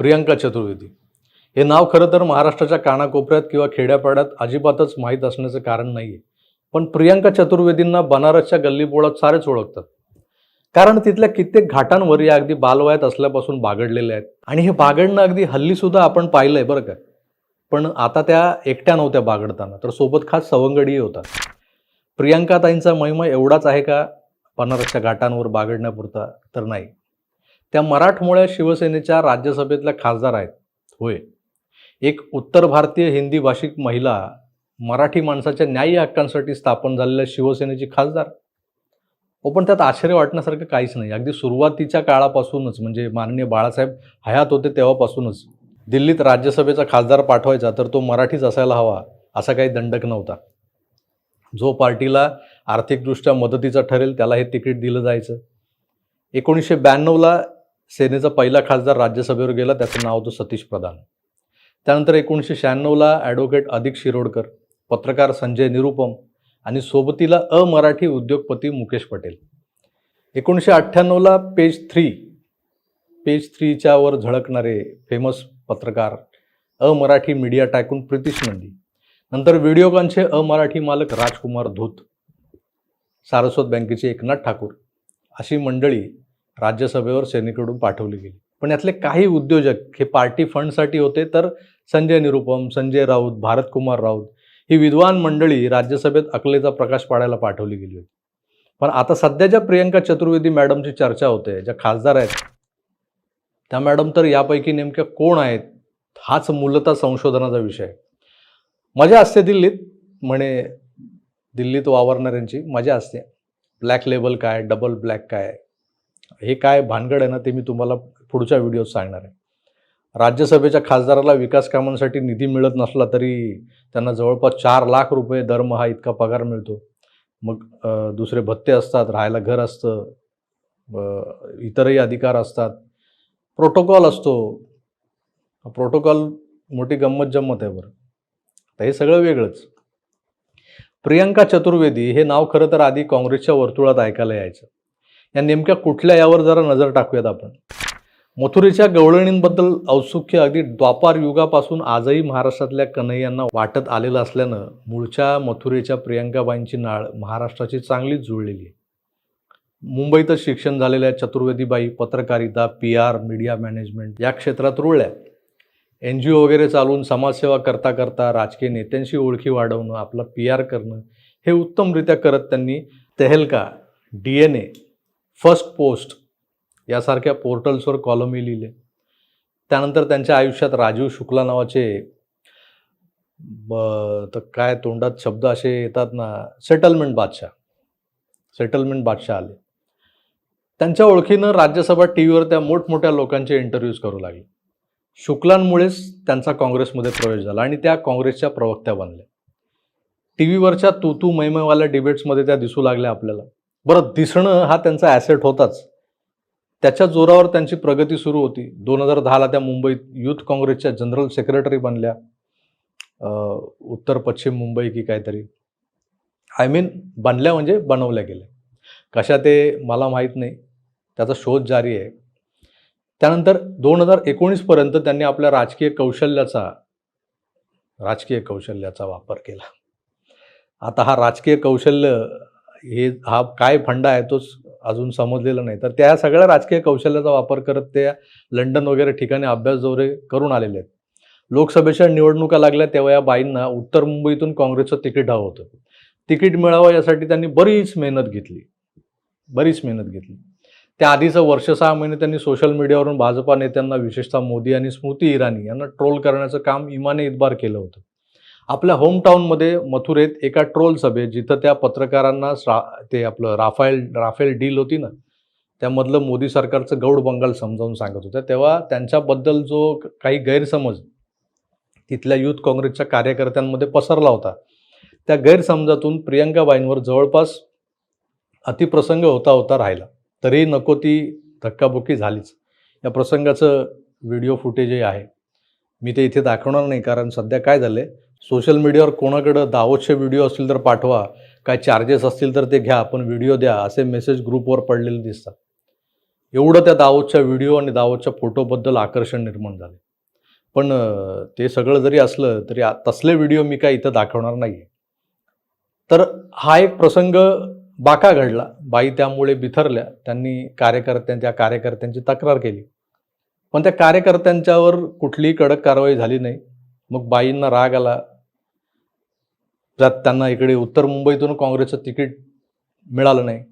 प्रियंका चतुर्वेदी. हे नाव खरं तर महाराष्ट्राच्या कानाकोपऱ्यात किंवा खेड्यापाड्यात अजिबातच माहीत असण्याचं कारण नाही आहे पण प्रियंका चतुर्वेदींना बनारसच्या गल्लीबोळात सारेच ओळखतात. कारण तिथल्या कित्येक घाटांवर या अगदी बालवयात असल्यापासून बागडलेल्या आहेत. आणि हे बागडणं अगदी हल्लीसुद्धा आपण पाहिलं आहे बरं का. पण आता त्या एकट्या नव्हत्या बागडताना तर सोबत खास सवंगडीही होता. प्रियंकाताईंचा महिमा एवढाच आहे का बनारसच्या घाटांवर बागडण्यापुरता तर नाही. त्या मराठमोळ्या शिवसेनेच्या राज्यसभेतल्या खासदार आहेत. होय. एक उत्तर भारतीय हिंदी भाषिक महिला मराठी माणसाच्या न्याय्य हक्कांसाठी स्थापन झालेल्या शिवसेनेची खासदार. हो पण त्यात आश्चर्य वाटण्यासारखं काहीच नाही. अगदी सुरुवातीच्या काळापासूनच म्हणजे माननीय बाळासाहेब हयात होते तेव्हापासूनच दिल्लीत राज्यसभेचा खासदार पाठवायचा तर तो मराठीच असायला हवा असा काही दंडक नव्हता. जो पार्टीला आर्थिकदृष्ट्या मदतीचा ठरेल त्याला हे तिकीट दिलं जायचं. एकोणीसशे ब्याण्णवला सेनेचा पहिला खासदार राज्यसभेवर गेला त्याचं नाव होतं सतीश प्रधान. त्यानंतर एकोणीसशे शहाण्णवला ॲडव्होकेट अधिक शिरोडकर पत्रकार संजय निरुपम आणि सोबतीला अमराठी उद्योगपती मुकेश पटेल. एकोणीसशे अठ्ठ्याण्णवला पेज थ्री पेज थ्रीच्या वर झळकणारे फेमस पत्रकार अमराठी मीडिया टायकून प्रितीश नंदी. नंतर व्हिडिओकॉनचे अमराठी मालक राजकुमार धूत सारस्वत बँकेचे एकनाथ ठाकूर अशी मंडळी राज्यसभेवर सेनेकडून पाठवली गेली. पण यातले काही उद्योजक हे पार्टी फंडसाठी होते तर संजय निरुपम संजय राऊत भारतकुमार राऊत ही विद्वान मंडळी राज्यसभेत अकलेचा प्रकाश पाडायला पाठवली गेली होती. पण आता सध्या ज्या प्रियंका चतुर्वेदी मॅडमची चर्चा होते ज्या खासदार आहेत त्या मॅडम तर यापैकी नेमक्या कोण आहेत हाच मूलतः संशोधनाचा विषय. मजा असते दिल्लीत म्हणे दिल्लीत वावरणाऱ्यांची मजा असते. ब्लॅक लेबल काय डबल ब्लॅक काय हे काय भानगड आहे ना ते मी तुम्हाला पुढच्या व्हिडिओत सांगणार आहे. राज्यसभेच्या खासदाराला विकास कामांसाठी निधी मिळत नसला तरी त्यांना जवळपास चार लाख रुपये दरमहा इतका पगार मिळतो. मग दुसरे भत्ते असतात राहायला घर असतं इतरही अधिकार असतात. प्रोटोकॉल असतो. प्रोटोकॉल मोठी गंमत जम्मत आहे बरं. तर हे सगळं वेगळंच. प्रियंका चतुर्वेदी हे नाव खरं तर आधी काँग्रेसच्या वर्तुळात ऐकायला यायचं. या नेमक्या कुठल्या यावर जरा नजर टाकूयात आपण. मथुरेच्या गवळणींबद्दल औत्सुक्य अगदी द्वापार युगापासून आजही महाराष्ट्रातल्या कन्हैयांना वाटत आलेलं असल्यानं मूळच्या मथुरेच्या प्रियंकाबाईंची नाळ महाराष्ट्राची चांगलीच जुळलेली आहे. मुंबईतच शिक्षण झालेल्या चतुर्वेदीबाई पत्रकारिता पी आर मीडिया मॅनेजमेंट या क्षेत्रात रुळल्या. एन जी ओ वगैरे चालवून समाजसेवा करता करता राजकीय नेत्यांशी ओळखी वाढवणं आपला पी आर करणं हे उत्तमरित्या करत त्यांनी Tehelka D N A first post यासारख्या पोर्टल्सवर कॉलमही लिहिले. त्यानंतर त्यांच्या आयुष्यात राजीव शुक्ला नावाचे ब तर काय तोंडात शब्द असे येतात ना सेटलमेंट बादशाह सेटलमेंट बादशाह आले. त्यांच्या ओळखीनं राज्यसभा टी व्हीवर त्या मोठमोठ्या लोकांचे इंटरव्ह्यूज करू लागले. शुक्लांमुळेच त्यांचा काँग्रेसमध्ये प्रवेश झाला आणि त्या काँग्रेसच्या प्रवक्त्या बनल्या. टी व्हीवरच्या तू तू मैमयवाल्या डिबेट्समध्ये त्या दिसू लागल्या आपल्याला. बरं दिसणं हा त्यांचा ॲसेट होताच. त्याच्या जोरावर त्यांची प्रगती सुरू होती. दोन हजार दहाला त्या मुंबईत युथ काँग्रेसच्या जनरल सेक्रेटरी बनल्या. उत्तर पश्चिम मुंबई की काहीतरी. आय मीन बनल्या म्हणजे बनवल्या गेल्या. कशा ते मला माहीत नाही. त्याचा शोध जारी आहे. त्यानंतर दोन हजार एकोणीसपर्यंत त्यांनी आपल्या राजकीय कौशल्याचा राजकीय कौशल्याचा वापर केला. आता हा राजकीय कौशल्य हे हा काय फंडा आहे तोच अजून समजलेला नाही. तर त्या सगळ्या राजकीय कौशल्याचा वापर करत ते लंडन वगैरे ठिकाणी अभ्यास दौरे करून आलेले आहेत. लोकसभेच्या निवडणुका लागल्या तेव्हा या बाईंना उत्तर मुंबईतून काँग्रेसचं तिकीट हवं होतं. तिकीट मिळावं यासाठी त्यांनी बरीच मेहनत घेतली. बरीच मेहनत घेतली. त्या आधीचं वर्ष सहा महिने त्यांनी सोशल मीडियावरून भाजपा नेत्यांना विशेषतः मोदी आणि स्मृती इराणी यांना ट्रोल करण्याचं काम इमाने इतबार केलं होतं. आपल्या होमटाऊनमध्ये मथुरेत एका ट्रोल सभेत जिथं त्या पत्रकारांना रा ते आपलं राफायल राफेल डील होती ना त्यामधलं मोदी सरकारचं गौड बंगाल समजावून सांगत होत्या. तेव्हा त्यांच्याबद्दल जो काही गैरसमज तिथल्या युथ काँग्रेसच्या कार्यकर्त्यांमध्ये पसरला होता त्या गैरसमजातून प्रियंकाबाईंवर जवळपास अतिप्रसंग होता होता राहिला. तरी नको ती धक्काबुक्की झालीच. या प्रसंगाचं व्हिडिओ फुटेजही आहे. मी ते इथे दाखवणार नाही कारण सध्या काय झालं आहे सोशल मीडियावर कोणाकडं दावतचे व्हिडिओ असतील तर पाठवा. काय चार्जेस असतील तर ते घ्या पण व्हिडिओ द्या असे मेसेज ग्रुपवर पडलेले दिसतात. एवढं त्या दावतच्या व्हिडिओ आणि दावतच्या फोटोबद्दल आकर्षण निर्माण झाले. पण ते सगळं जरी असलं तरी तसले व्हिडिओ मी काय इथं दाखवणार नाही तर हा एक प्रसंग बाका घडला. बाई त्यामुळे बिथरल्या. त्यांनी कार्यकर्त्यांच्या कार्यकर्त्यांची तक्रार केली. पण त्या कार्यकर्त्यांच्यावर कुठलीही कडक कारवाई झाली नाही. मग बाईंना राग आला. त्यात त्यांना इकडे उत्तर मुंबईतून काँग्रेसचं तिकीट मिळालं नाही.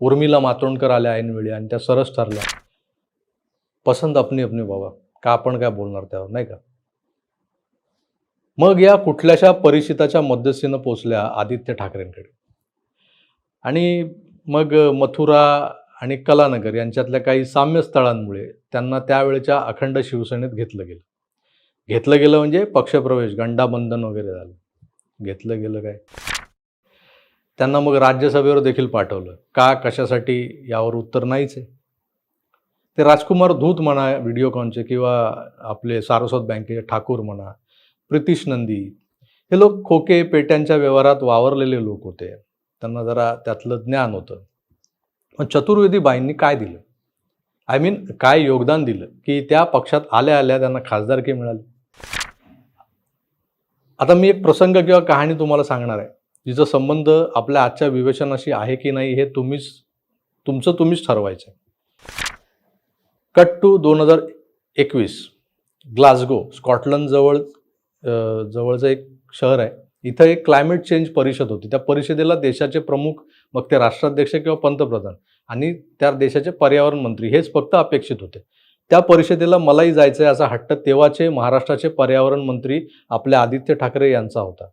उर्मिला मातोंडकर आल्या ऐनवेळी आणि त्या सरस ठरल्या. पसंत अपनी अपनी बाबा का आपण काय बोलणार त्यावर नाही का? मग या कुठल्याशा परिचिताच्या मध्यस्थीनं पोचल्या आदित्य ठाकरेंकडे. आणि मग मथुरा आणि कलानगर यांच्यातल्या काही साम्य स्थळांमुळे त्यांना त्यावेळेच्या अखंड शिवसेनेत घेतलं गेलं. घेतलं गेलं म्हणजे पक्षप्रवेश गंडाबंधन वगैरे झालं. घेतलं गेलं काय? त्यांना मग राज्यसभेवर देखील पाठवलं. का कशासाठी? यावर उत्तर नाहीच आहे. ते राजकुमार धूत म्हणा व्हिडिओकॉनचे किंवा आपले सारस्वत बँकेचे ठाकूर म्हणा प्रितीश नंदी हे लोक खोके पेट्यांच्या व्यवहारात वावरलेले लोक होते. त्यांना जरा त्यातलं ज्ञान होतं. पण चतुर्वेदी बाईंनी काय दिलं? आय मीन काय योगदान दिलं? की त्या पक्षात आल्या आल्या त्यांना खासदारकी मिळाली. आता मी एक प्रसंग किंवा कहाणी तुम्हाला सांगणार आहे. जिचा संबंध आपल्या आजच्या विवेचनाशी आहे की नाही हे तुम्हीच तुमचं तुम्हीच ठरवायचं कट टू दोन हजार एकवीस ग्लासगो स्कॉटलंडजवळ जवळचं एक शहर आहे. इथं एक क्लायमेट चेंज परिषद होती. त्या परिषदेला देशाचे प्रमुख मग ते राष्ट्राध्यक्ष किंवा पंतप्रधान आणि त्या देशाचे पर्यावरण मंत्री हेच फक्त अपेक्षित होते. त्या परिषदेला मलाही जायचं आहे असा हट्ट तेव्हाचे महाराष्ट्राचे पर्यावरण मंत्री आपल्या आदित्य ठाकरे यांचा होता.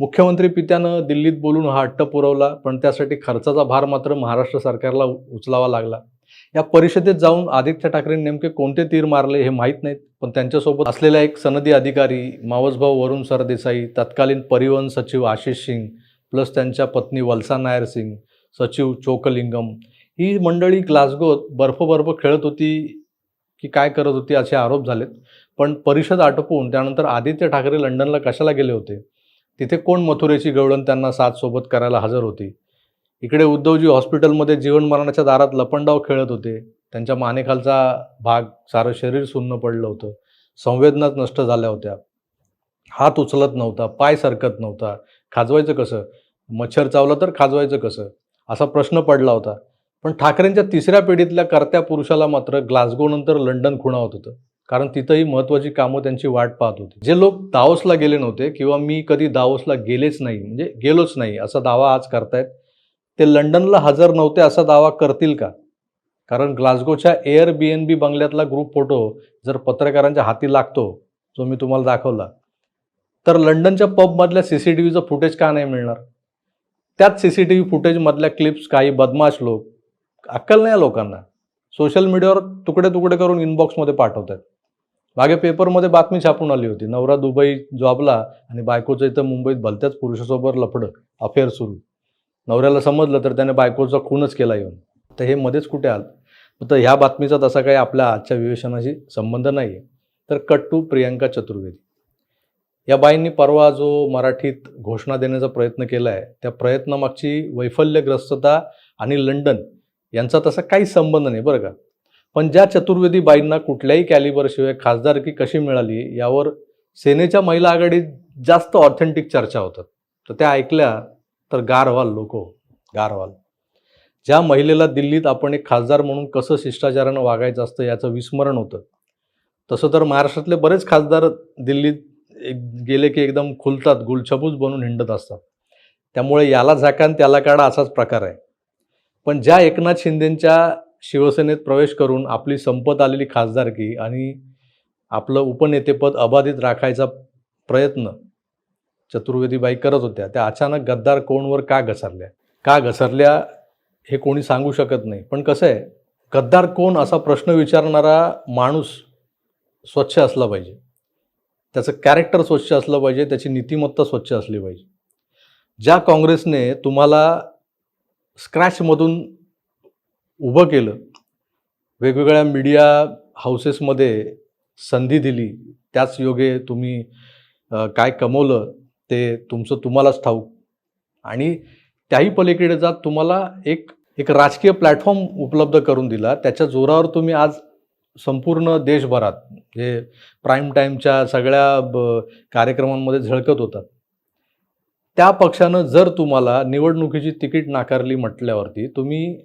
मुख्यमंत्री पित्यानं दिल्लीत बोलून हा हट्ट पुरवला पण त्यासाठी खर्चाचा भार मात्र महाराष्ट्र सरकारला उचलावा लागला. या परिषदेत जाऊन आदित्य ठाकरे नेमके कोणते तीर मारले हे माहीत नाहीत पण त्यांच्यासोबत असलेला एक सनदी अधिकारी मावसभाऊ वरुण सरदेसाई तत्कालीन परिवहन सचिव आशिष सिंग प्लस त्यांच्या पत्नी वल्सा नायर सिंग सचिव चोकलिंगम ही मंडळी ग्लासगोत बर्फ बर्फ खेळत होती की काय करत होती असे आरोप झालेत. पण परिषद आटोपून त्यानंतर आदित्य ठाकरे लंडनला कशाला गेले होते? तिथे कोण मथुरेची गवळण त्यांना साथ सोबत करायला हजर होती? इकडे उद्धवजी हॉस्पिटलमध्ये जीवन मरणाच्या दारात लपंडाव खेळत होते. त्यांच्या मानेखालचा भाग सारं शरीर सुन्न पडलं होतं. संवेदनाच नष्ट झाल्या होत्या. हात उचलत नव्हता पाय सरकत नव्हता. खाजवायचं कसं? मच्छर चावलं तर खाजवायचं कसं? असा प्रश्न पडला होता. पण ठाकरेंच्या तिसऱ्या पिढीतल्या कर्त्या पुरुषाला मात्र ग्लासगोनंतर लंडन खुणावत होतं. कारण तिथंही महत्त्वाची कामं त्यांची वाट पाहत होती. जे लोक दावोसला गेले नव्हते किंवा मी कधी दावोसला गेलेच नाही म्हणजे गेलोच नाही असा दावा आज करतायत ते लंडनला हजर नव्हते असा दावा करतील का? कारण ग्लासगोच्या एअर बी एन बी बंगल्यातला ग्रुप फोटो जर पत्रकारांच्या हाती लागतो जो मी तुम्हाला दाखवला तर लंडनच्या पबमधल्या सी सी टी व्हीचं फुटेज का नाही मिळणार? त्याच सी सी टी व्ही फुटेजमधल्या क्लिप्स काही बदमाश लोक अक्कल नाही लोकांना. सोशल मीडियावर तुकडे तुकडे करून इनबॉक्समध्ये पाठवतात मागे पेपरमध्ये बातमी छापून आली होती. नवरा दुबई जॉबला आणि बायकोचं इथं मुंबईत भलत्याच पुरुषासोबत लफडं अफेअर सुरू. नवऱ्याला समजलं तर त्याने बायकोचा खूनच केला येऊन. तर हे मध्येच कुठे आलं? तर ह्या बातमीचा तसा काही आपल्या आजच्या विवेचनाशी संबंध नाही आहे तर कट टू प्रियांका चतुर्वेदी. या बाईंनी परवा जो मराठीत घोषणा देण्याचा प्रयत्न केला आहे त्या प्रयत्नामागची वैफल्यग्रस्तता आणि लंडन यांचा तसा काहीच संबंध नाही बरं का? पण ज्या चतुर्वेदी बाईंना कुठल्याही कॅलिबरशिवाय खासदारकी कशी मिळाली यावर सेनेच्या महिला आघाडीत जास्त ऑथेंटिक चर्चा होतात. तर त्या ऐकल्या तर गार व्हाल लोक हो, गार व्हाल ज्या महिलेला दिल्लीत आपण एक खासदार म्हणून कसं शिष्टाचारानं वागायचं असतं याचं विस्मरण होतं. तसं तर महाराष्ट्रातले बरेच खासदार दिल्लीत एक गेले की एकदम खुलतात गुलछबूज बनून हिंडत असतात. त्यामुळे याला झाकान त्याला काढा असाच प्रकार आहे. पण ज्या एकनाथ शिंदेंच्या शिवसेनेत प्रवेश करून आपली संपत आलेली खासदारकी आणि आपलं उपनेतेपद अबाधित राखायचा प्रयत्न चतुर्वेदीबाई करत होत्या त्या अचानक गद्दार कोणवर का घसरल्या? का घसरल्या हे कोणी सांगू शकत नाही. पण कसं आहे गद्दार कोण असा प्रश्न विचारणारा माणूस स्वच्छ असला पाहिजे. त्याचं कॅरेक्टर स्वच्छ असलं पाहिजे त्याची नीतिमत्ता स्वच्छ असली पाहिजे. ज्या काँग्रेसने तुम्हाला स्क्रॅचमधून उभं केलं. वेगवेगळ्या मीडिया हाऊसेसमध्ये संधी दिली. त्याच योगे तुम्ही काय कमवलं ते तुमचं तुम्हालाच ठाऊक. आणि त्याही पलीकडे जात तुम्हाला एक एक राजकीय प्लॅटफॉर्म उपलब्ध करून दिला. त्याच्या जोरावर तुम्ही आज संपूर्ण देशभरात जे प्राईम टाईमच्या सगळ्या ब- कार्यक्रमांमध्ये झळकत होतात. त्या पक्षानं जर तुम्हाला निवडणुकीची तिकीट नाकारली म्हटल्यावरती तुम्ही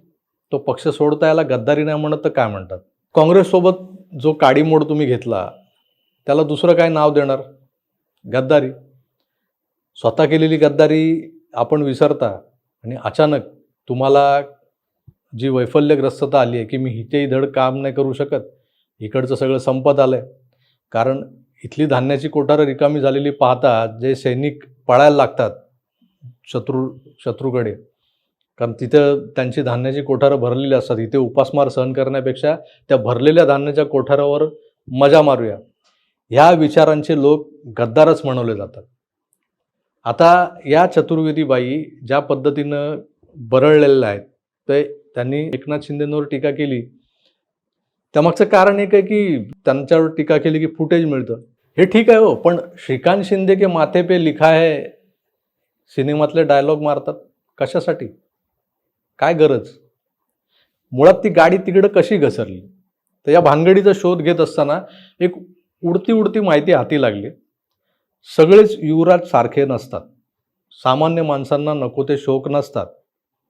तो पक्ष सोडता याला गद्दारी नाही म्हणत तर काय म्हणतात? काँग्रेससोबत जो काडीमोड तुम्ही घेतला त्याला दुसरं काय नाव देणार? गद्दारी. स्वतः केलेली गद्दारी आपण विसरता आणि अचानक तुम्हाला जी वैफल्यग्रस्तता आली आहे की मी हितेही धड काम नाही करू शकत इकडचं सगळं संपत आलं आहे कारण इथली धान्याची कोठारं रिकामी झालेली पाहता जे सैनिक पळायला लागतात शत्रू शत्रूकडे. कारण तिथं त्यांची धान्याची कोठारं भरलेली असतात. इथे उपासमार सहन करण्यापेक्षा त्या भरलेल्या धान्याच्या कोठारावर मजा मारूया. ह्या विचारांचे लोक गद्दारच म्हणवले जातात. आता या चतुर्वेदीबाई ज्या पद्धतीनं बरळलेल्या आहेत ते त्यांनी एकनाथ शिंदेंवर टीका केली. त्यामागचं कारण एक आहे की त्यांच्यावर टीका केली की फुटेज मिळतं. हे ठीक आहे हो पण श्रीकांत शिंदे के माथे पे लिखा आहे सिनेमातले डायलॉग मारतात. कशासाठी? काय गरज? मुळात ती गाडी तिकडं कशी घसरली? तर या भानगडीचा शोध घेत असताना एक उडती उडती माहिती हाती लागली. सगळेच युवराज सारखे नसतात. सामान्य माणसांना नको ते शोक नसतात.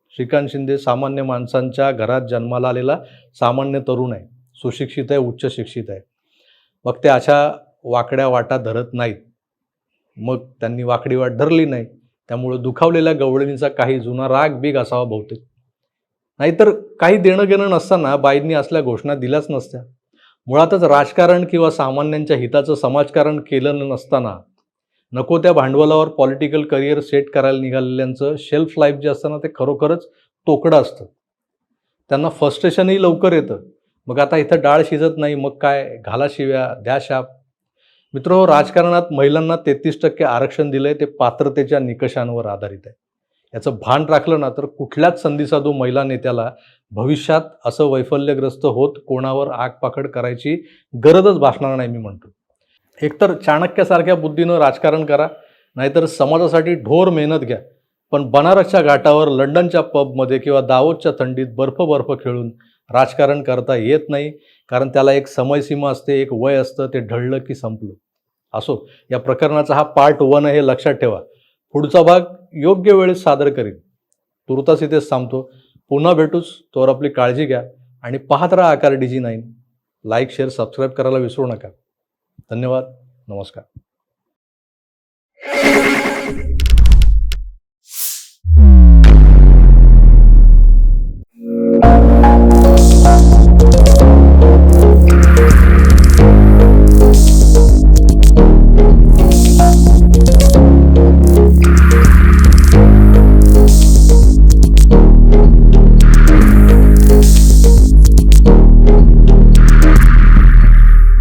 श्रीकांत शिंदे सामान्य माणसांच्या घरात जन्माला आलेला सामान्य तरुण आहे. सुशिक्षित आहे उच्च शिक्षित आहे. मग ते अशा वाकड्या वाटा धरत नाहीत. मग त्यांनी वाकडी वाट धरली नाही. त्यामुळे दुखावलेल्या गवळणीचा काही जुना राग बीग असावा बहुतेक. नाहीतर काही देणं घेणं नसताना बाईंनी असल्या घोषणा दिल्याच नसत्या. मुळातच राजकारण किंवा सामान्यांच्या हिताचं समाजकारण केलं नसताना नको त्या भांडवलावर पॉलिटिकल करिअर सेट करायला निघालेल्यांचं शेल्फ लाईफ जे असतं ना ते खरोखरच तोकडं असतं. त्यांना फ्रस्ट्रेशनही लवकर येतं. मग आता इथं डाळ शिजत नाही मग काय? घाला शिव्या द्या शाप मित्र राजकारणात महिलांना तेहतीस टक्के आरक्षण दिलंय ते पात्रतेच्या निकषांवर आधारित आहे. याचं भान राखलं ना तर कुठल्याच संधीसाधू महिला नेत्याला भविष्यात असं वैफल्यग्रस्त होत कोणावर आगपाखड करायची गरजच भासणार नाही मी म्हणतो. एकतर चाणक्यासारख्या बुद्धीनं राजकारण करा नाहीतर समाजासाठी ढोर मेहनत घ्या. पण बनारसच्या घाटावर लंडनच्या पबमध्ये किंवा दावोदच्या थंडीत बर्फ बर्फ खेळून राजकारण करता येत नाही कारण त्याला एक समयसीमा असते एक वय असतं ते ढळलं की संपलं. असो या प्रकरणाचा हा पार्ट वन हे लक्षात ठेवा. पुढचा भाग योग्य वेळेस सादर करीन. तुर्तास इथेच थांबतो. पुन्हा भेटूच तोवर आपली काळजी घ्या आणि पाहत राहा Aakar DG nine like share subscribe करायला विसरू नका. धन्यवाद. नमस्कार.